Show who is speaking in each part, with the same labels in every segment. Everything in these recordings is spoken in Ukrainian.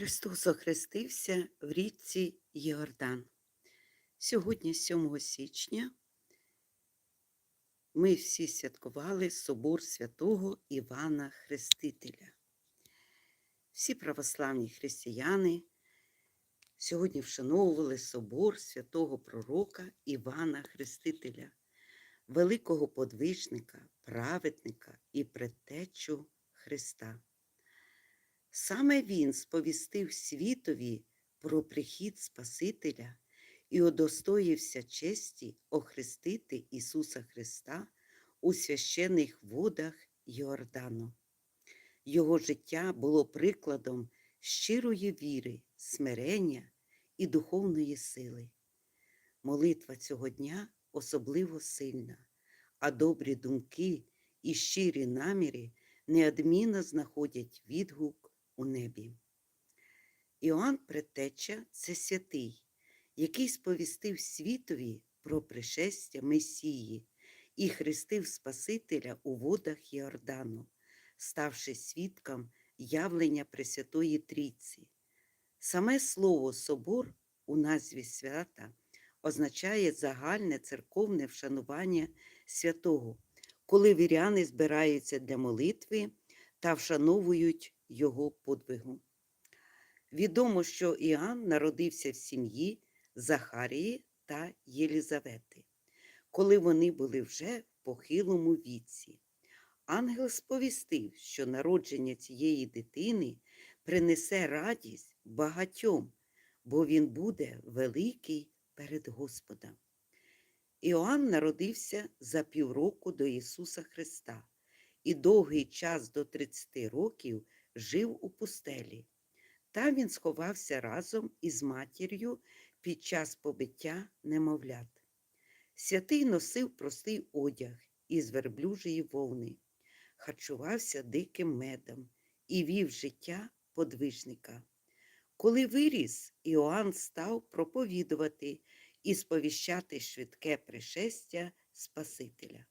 Speaker 1: Христос охрестився в річці Йордан. Сьогодні, 7 січня, ми всі святкували собор святого Івана Хрестителя. Всі православні християни сьогодні вшановували собор святого пророка Івана Хрестителя, великого подвижника, праведника і предтечу Христа. Саме він сповістив світові про прихід Спасителя і удостоївся честі охрестити Ісуса Христа у священних водах Йордану. Його життя було прикладом щирої віри, смирення і духовної сили. Молитва цього дня особливо сильна, а добрі думки і щирі наміри неодмінно знаходять відгук у небі. Іоанн Предтеча це святий, який сповістив світові про пришестя Месії і хрестив Спасителя у водах Йордану, ставши свідком явлення Пресвятої Трійці. Саме слово собор у назві свята означає загальне церковне вшанування святого, коли віряни збираються для молитви та вшановують його подвигу. Відомо, що Іоанн народився в сім'ї Захарії та Єлізавети, коли вони були вже в похилому віці. Ангел сповістив, що народження цієї дитини принесе радість багатьом, бо він буде великий перед Господом. Іоанн народився за півроку до Ісуса Христа і довгий час до 30 років жив у пустелі. Там він сховався разом із матір'ю під час побиття немовлят. Святий носив простий одяг із верблюжої вовни, харчувався диким медом і вів життя подвижника. Коли виріс, Іоанн став проповідувати і сповіщати швидке пришестя Спасителя.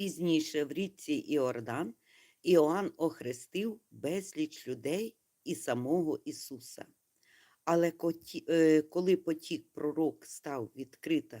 Speaker 1: Пізніше в річці Іордан Іоанн охрестив безліч людей і самого Ісуса. Але е, коли потік пророк став відкрито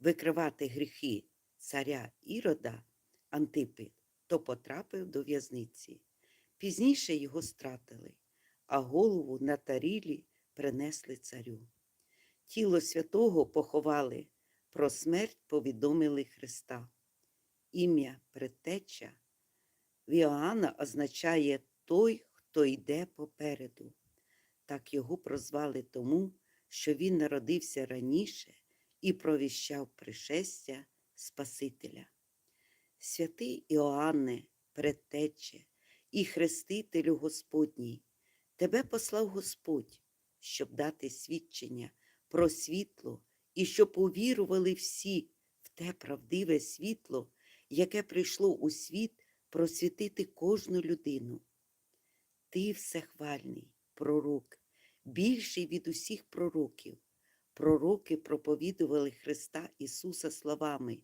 Speaker 1: викривати гріхи царя Ірода Антипи, то потрапив до в'язниці. Пізніше його стратили, а голову на тарілі принесли царю. Тіло святого поховали, про смерть повідомили Христа. Ім'я предтеча в Іоанна означає той, хто йде попереду. Так його прозвали тому, що він народився раніше і провіщав пришестя Спасителя. Святий Іоанне, предтече і Хрестителю Господній, тебе послав Господь, щоб дати свідчення про світло і щоб увірували всі в те правдиве світло яке прийшло у світ просвітити кожну людину. Ти всехвальний, пророк, більший від усіх пророків. Пророки проповідували Христа Ісуса словами,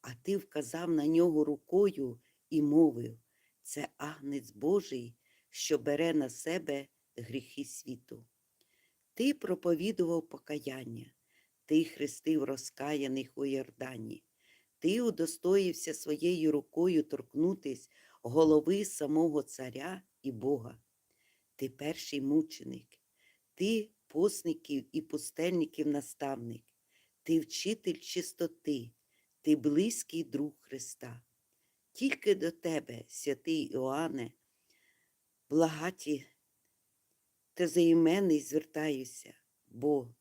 Speaker 1: а ти вказав на нього рукою і мовив це агнець Божий, що бере на себе гріхи світу. Ти проповідував покаяння, ти хрестив розкаяних у Йордані. Ти удостоївся своєю рукою торкнутись голови самого царя і Бога. Ти перший мученик, ти посників і пустельників наставник, ти вчитель чистоти, ти близький друг Христа. Тільки до тебе, святий Іоанне, благаті та займенний звертаюся, бо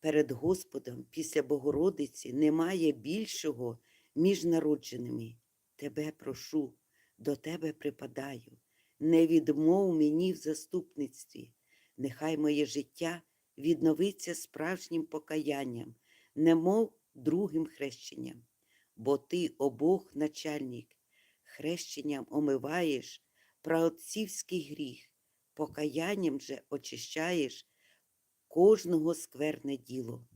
Speaker 1: перед Господом після Богородиці немає більшого між народженими. Тебе прошу, до тебе припадаю, не відмов мені в заступництві, нехай моє життя відновиться справжнім покаянням, немов другим хрещенням, бо ти обох начальник, хрещенням омиваєш праотцівський гріх, покаянням же очищаєш кожного скверне діло.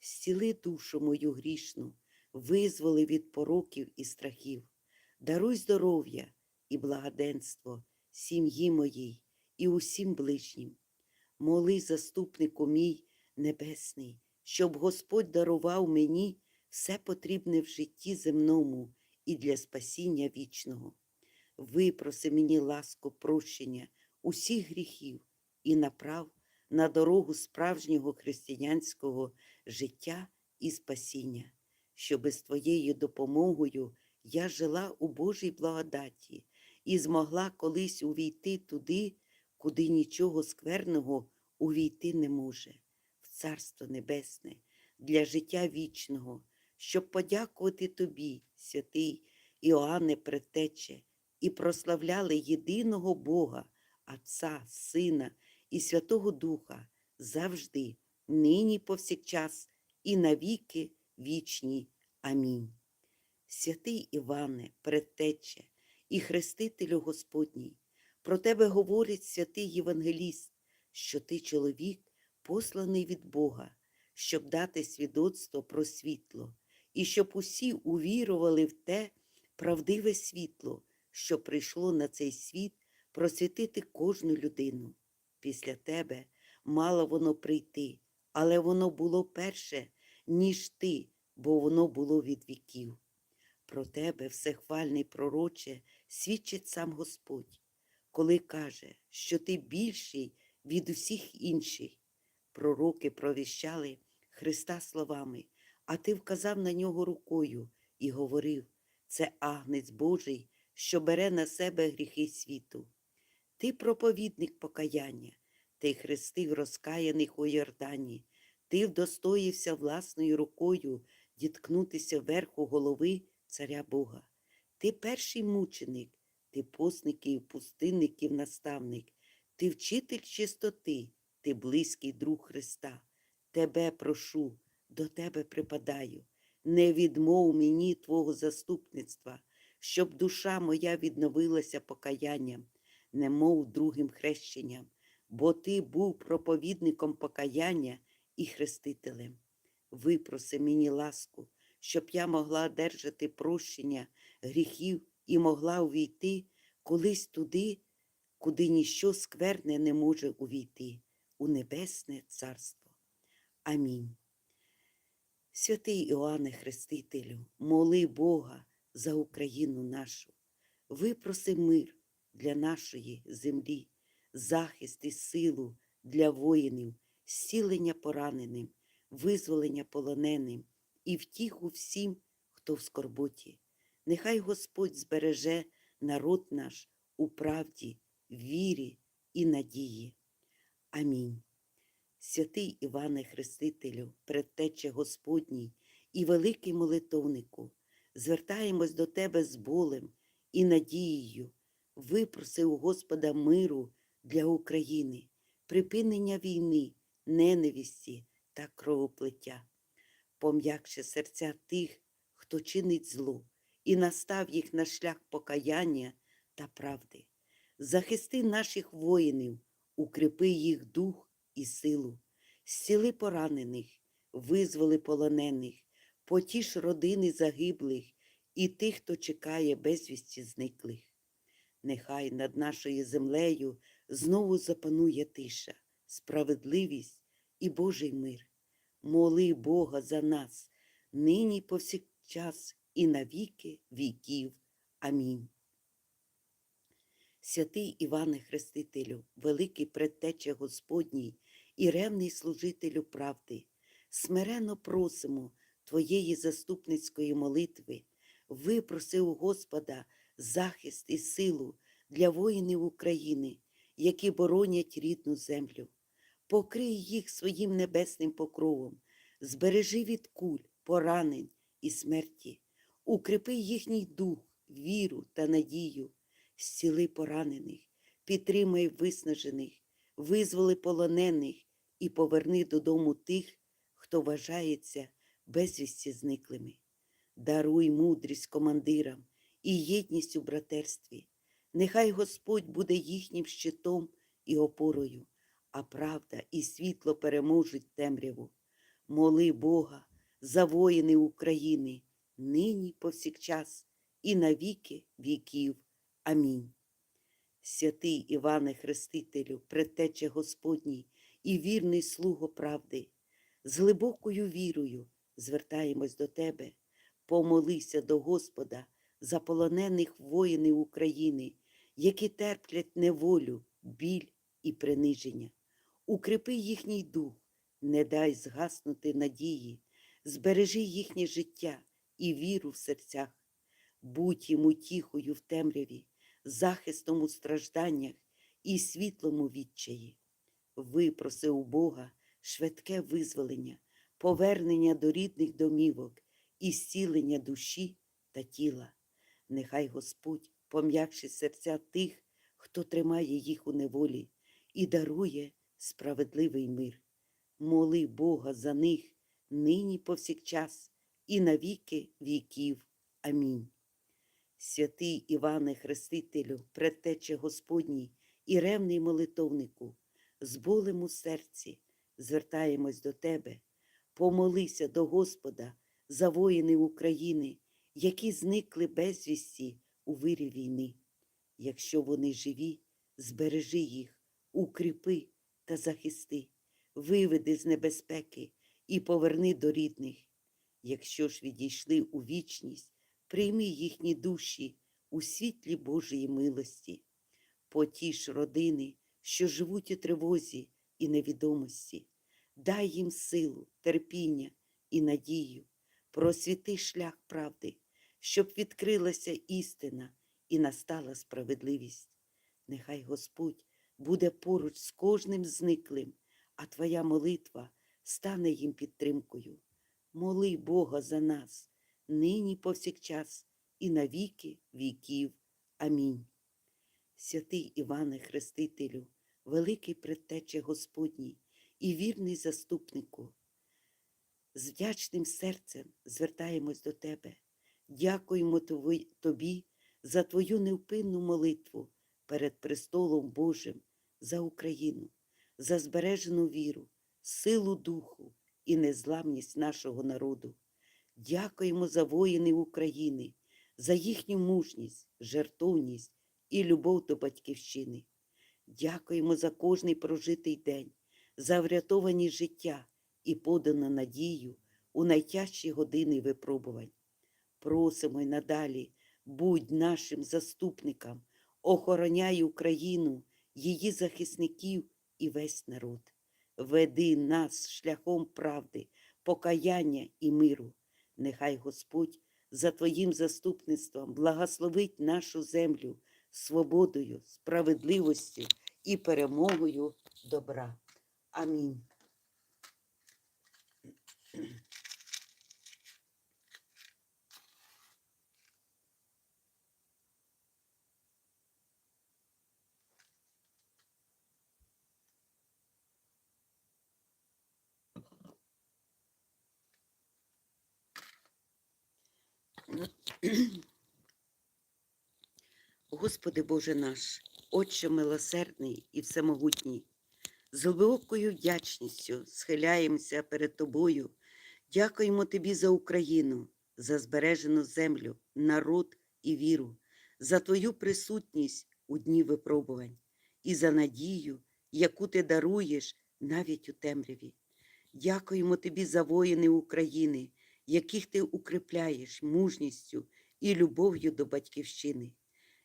Speaker 1: Зціли душу мою грішну, визволи від пороків і страхів, даруй здоров'я і благоденство сім'ї моїй і усім ближнім. Моли, заступнику мій небесний, щоб Господь дарував мені все потрібне в житті земному і для спасіння вічного. Випроси мені ласку прощення усіх гріхів і направ на дорогу справжнього християнського життя і спасіння, щоби з Твоєю допомогою я жила у Божій благодаті і змогла колись увійти туди, куди нічого скверного увійти не може, в Царство Небесне, для життя вічного, щоб подякувати Тобі, святий Іоанне Предтече, і прославляли єдиного Бога, Отця, Сина і Святого Духа завжди, нині повсякчас і навіки вічні. Амінь. Святий Іване, Предтече і Хрестителю Господній, про тебе говорить святий Євангеліст, що ти чоловік, посланий від Бога, щоб дати свідоцтво про світло, і щоб усі увірували в те правдиве світло, що прийшло на цей світ просвітити кожну людину. Після тебе мало воно прийти, але воно було перше, ніж ти, бо воно було від віків. Про тебе, всехвальний пророче, свідчить сам Господь, коли каже, що ти більший від усіх інших. Пророки провіщали Христа словами, а ти вказав на нього рукою і говорив: це агнець Божий, що бере на себе гріхи світу. Ти проповідник покаяння, ти хрестив розкаяних у Йордані, ти вдостоївся власною рукою діткнутися верху голови царя Бога. Ти перший мученик, ти постників, пустинників, наставник, ти вчитель чистоти, ти близький друг Христа. Тебе прошу, до тебе припадаю, не відмов мені Твого заступництва, щоб душа моя відновилася покаянням, немов другим хрещенням, бо ти був проповідником покаяння і хрестителем. Випроси мені ласку, щоб я могла держати прощення гріхів і могла увійти колись туди, куди ніщо скверне не може увійти, у Небесне Царство. Амінь. Святий Іоанне Хрестителю, моли Бога за Україну нашу, випроси мир для нашої землі, захист і силу для воїнів, зцілення пораненим, визволення полоненим і втіху всім, хто в скорботі. Нехай Господь збереже народ наш у правді, вірі і надії. Амінь. Святий Іване Хрестителю, предтече Господній і великий молитовнику, звертаємось до Тебе з болем і надією, випроси у Господа миру для України, припинення війни, ненависті та кровоплиття, пом'якши серця тих, хто чинить зло, і настав їх на шлях покаяння та правди. Захисти наших воїнів, укріпи їх дух і силу, зціли поранених, визволи полонених, потіш родини загиблих і тих, хто чекає безвісті зниклих. Нехай над нашою землею знову запанує тиша, справедливість і Божий мир. Моли Бога за нас, нині повсякчас і навіки віків. Амінь. Святий Іване Хрестителю, великий предтече Господній і ревний служителю правди, смирено просимо Твоєї заступницької молитви, випроси у Господа захист і силу для воїнів України, які боронять рідну землю. Покрий їх своїм небесним покровом, збережи від куль, поранень і смерті, укріпи їхній дух, віру та надію зціли поранених, підтримай виснажених, визволи полонених і поверни додому тих, хто вважається безвісті зниклими. Даруй мудрість командирам і єдність у братерстві. Нехай Господь буде їхнім щитом і опорою, а правда і світло переможуть темряву. Моли Бога за воїни України, нині повсякчас і навіки віків. Амінь. Святий Іване Хрестителю, предтече Господній і вірний слуго правди, з глибокою вірою звертаємось до Тебе, помолися до Господа за полонених воїнів України, які терплять неволю, біль і приниження. Укріпи їхній дух, не дай згаснути надії, збережи їхнє життя і віру в серцях, будь їм утіхою в темряві, захистом у стражданнях і світлом у відчаї. Випроси у Бога швидке визволення, повернення до рідних домівок і зцілення душі та тіла. Нехай Господь пом'якшить серця тих, хто тримає їх у неволі і дарує справедливий мир. Моли Бога за них нині повсякчас і на віки віків. Амінь. Святий Іване Хрестителю, предтече Господній і ревний молитовнику, з болем у серці звертаємось до Тебе, помолися до Господа за воїнів України, які зникли безвісті у вирі війни. Якщо вони живі, збережи їх, укріпи та захисти, виведи з небезпеки і поверни до рідних. Якщо ж відійшли у вічність, прийми їхні душі у світлі Божої милості, потіш родини, що живуть у тривозі і невідомості, дай їм силу, терпіння і надію, просвіти шлях правди, щоб відкрилася істина і настала справедливість. Нехай Господь буде поруч з кожним зниклим, а Твоя молитва стане їм підтримкою. Моли Бога за нас, нині повсякчас і на віки віків. Амінь. Святий Іване Хрестителю, великий предтече Господній і вірний заступнику, з вдячним серцем звертаємось до Тебе. Дякуємо Тобі за Твою невпинну молитву перед престолом Божим за Україну, за збережену віру, силу духу і незламність нашого народу. Дякуємо за воїнів України, за їхню мужність, жертовність і любов до батьківщини. Дякуємо за кожний прожитий день, за врятовані життя і подану надію у найтяжчі години випробувань. Просимо й надалі, будь нашим заступником, охороняй Україну, її захисників і весь народ. Веди нас шляхом правди, покаяння і миру. Нехай Господь за Твоїм заступництвом благословить нашу землю свободою, справедливістю і перемогою добра. Амінь. Господи Боже наш, Отче милосердний і всемогутній, з глибокою вдячністю схиляємося перед Тобою, дякуємо Тобі за Україну, за збережену землю, народ і віру, за Твою присутність у дні випробувань і за надію, яку Ти даруєш навіть у темряві. Дякуємо Тобі за воїни України, яких Ти укріпляєш мужністю і любов'ю до Батьківщини.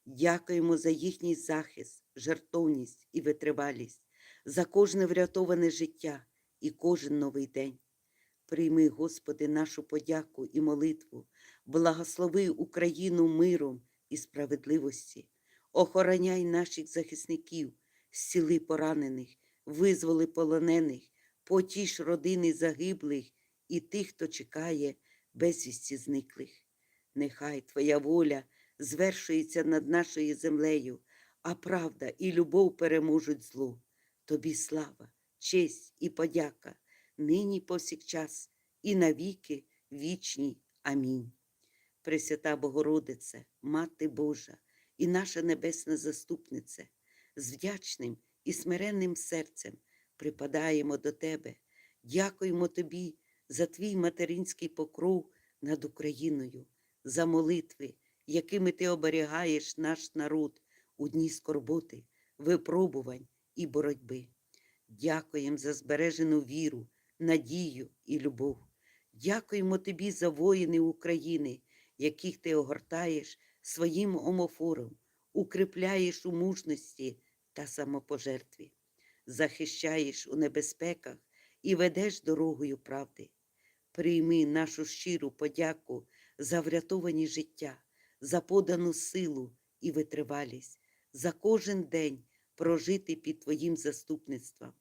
Speaker 1: Дякуємо за їхній захист, жертовність і витривалість, за кожне врятоване життя і кожен новий день. Прийми, Господи, нашу подяку і молитву, благослови Україну миром і справедливості, охороняй наших захисників, зціли поранених, визволи полонених, потіш родини загиблих і тих, хто чекає безвісті зниклих. Нехай Твоя воля звершується над нашою землею, а правда і любов переможуть зло. Тобі слава, честь і подяка, нині повсякчас і навіки вічні. Амінь. Пресвята Богородице, Мати Божа і наша Небесна Заступнице, з вдячним і смиренним серцем припадаємо до Тебе, дякуємо Тобі за Твій материнський покров над Україною, за молитви, якими ти оберігаєш наш народ у дні скорботи, випробувань і боротьби. Дякуємо за збережену віру, надію і любов. Дякуємо тобі за воїни України, яких ти огортаєш своїм омофором, укріпляєш у мужності та самопожертві, захищаєш у небезпеках і ведеш дорогою правди. Прийми нашу щиру подяку за врятовані життя, за подану силу і витривалість, за кожен день прожити під Твоїм заступництвом.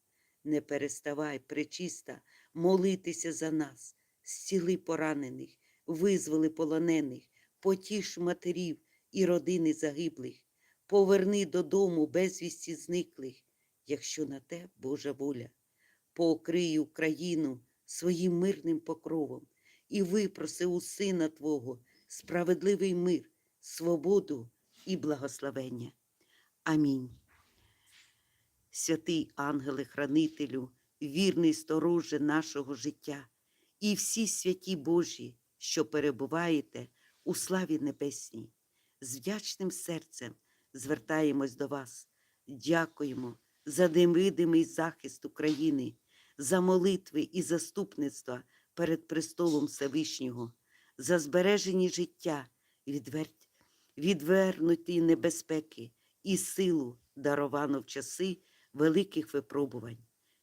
Speaker 1: Не переставай, пречиста, молитися за нас, зціли поранених, визволи полонених, потіш матерів і родини загиблих, поверни додому безвісті зниклих, якщо на те Божа воля. Покрий Україну своїм мирним покровом і випроси у Сина Твого справедливий мир, свободу і благословення. Амінь. Святий ангеле-хранителю, вірний стороже нашого життя, і всі святі Божі, що перебуваєте у славі небесній, з вдячним серцем звертаємось до вас. Дякуємо за невидимий захист України, за молитви і заступництва перед престолом Всевишнього, за збережені життя, відвер... відвернуті небезпеки і силу, даровану в часи великих випробувань.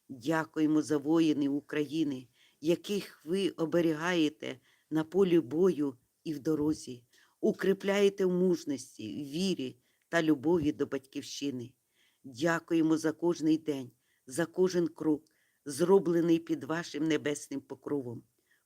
Speaker 1: Дякуємо за воїни України, яких ви оберігаєте на полі бою і в дорозі, укріпляєте в мужності, вірі та любові до батьківщини. Дякуємо за кожний день, за кожен крок, зроблений під вашим небесним покровом.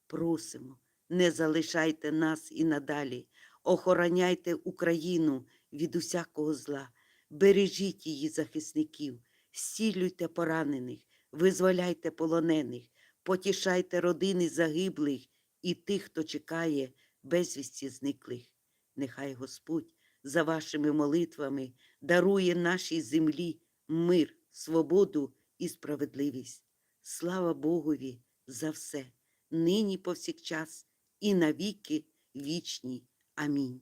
Speaker 1: Просимо, не залишайте нас і надалі, охороняйте Україну від усякого зла, бережіть її захисників, зцілюйте поранених, визволяйте полонених, потішайте родини загиблих і тих, хто чекає безвісті зниклих. Нехай Господь за вашими молитвами дарує нашій землі мир, свободу і справедливість. Слава Богові за все, нині повсякчас і навіки вічні. Амінь.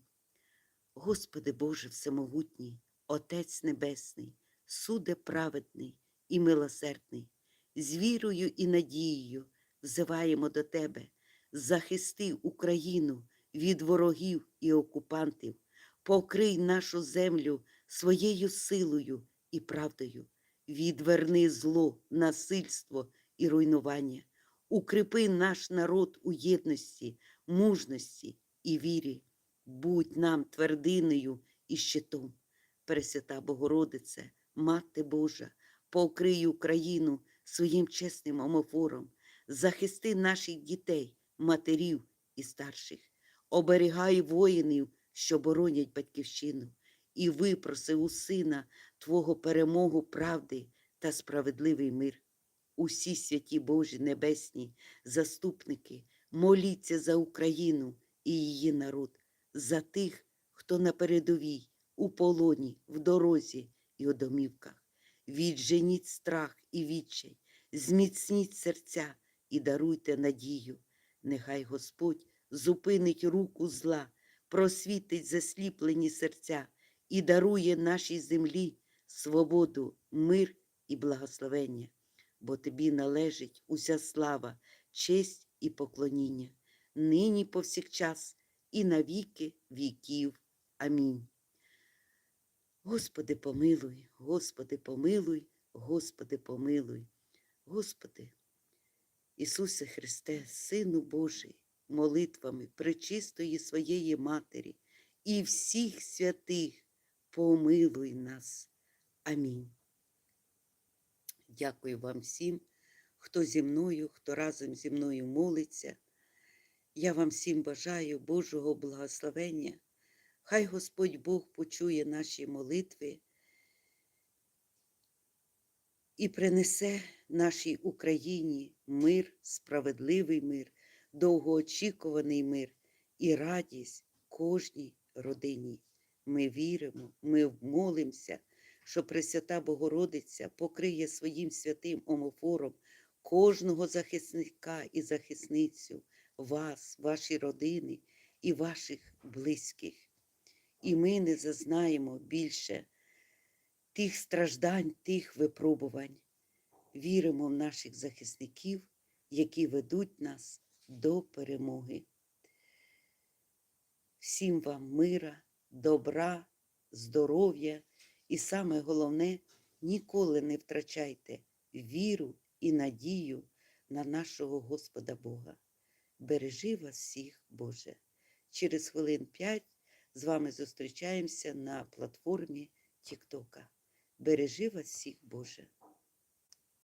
Speaker 1: Господи Боже Всемогутній, Отець Небесний, суде праведний і милосердний, з вірою і надією взиваємо до Тебе, захисти Україну від ворогів і окупантів, покрий нашу землю своєю силою і правдою, відверни зло, насильство і руйнування, укріпи наш народ у єдності, мужності і вірі, будь нам твердиною і щитом. Пресвята Богородице, Мати Божа, покрий Україну своїм чесним омофором, захисти наших дітей, матерів і старших, оберігай воїнів, що боронять батьківщину, і випроси у сина Твого перемогу правди та справедливий мир. Усі святі Божі небесні заступники, моліться за Україну і її народ, за тих, хто на передовій, у полоні, в дорозі і у домівках. Відженіть страх і відчай, зміцніть серця і даруйте надію. Нехай Господь зупинить руку зла, просвітить засліплені серця і дарує нашій землі свободу, мир і благословення, бо тобі належить уся слава, честь і поклоніння, нині повсякчас і на віки віків. Амінь. Господи, помилуй, Господи, помилуй, Господи, помилуй, Господи, Ісусе Христе, Сину Божий, молитвами пречистої своєї Матері і всіх святих, помилуй нас. Амінь. Дякую вам всім, хто зі мною, хто разом зі мною молиться. Я вам всім бажаю Божого благословення. Хай Господь Бог почує наші молитви і принесе нашій Україні мир, справедливий мир, довгоочікуваний мир і радість кожній родині. Ми віримо, ми молимося, що Пресвята Богородиця покриє своїм святим омофором кожного захисника і захисницю, вас, ваші родини і ваших близьких і ми не зазнаємо більше тих страждань, тих випробувань. Віримо в наших захисників, які ведуть нас до перемоги. Всім вам мира, добра, здоров'я і саме головне, ніколи не втрачайте віру і надію на нашого Господа Бога. Бережи вас всіх, Боже. Через хвилин п'ять з вами зустрічаємося на платформі Тіктока. Бережи вас всіх, Боже.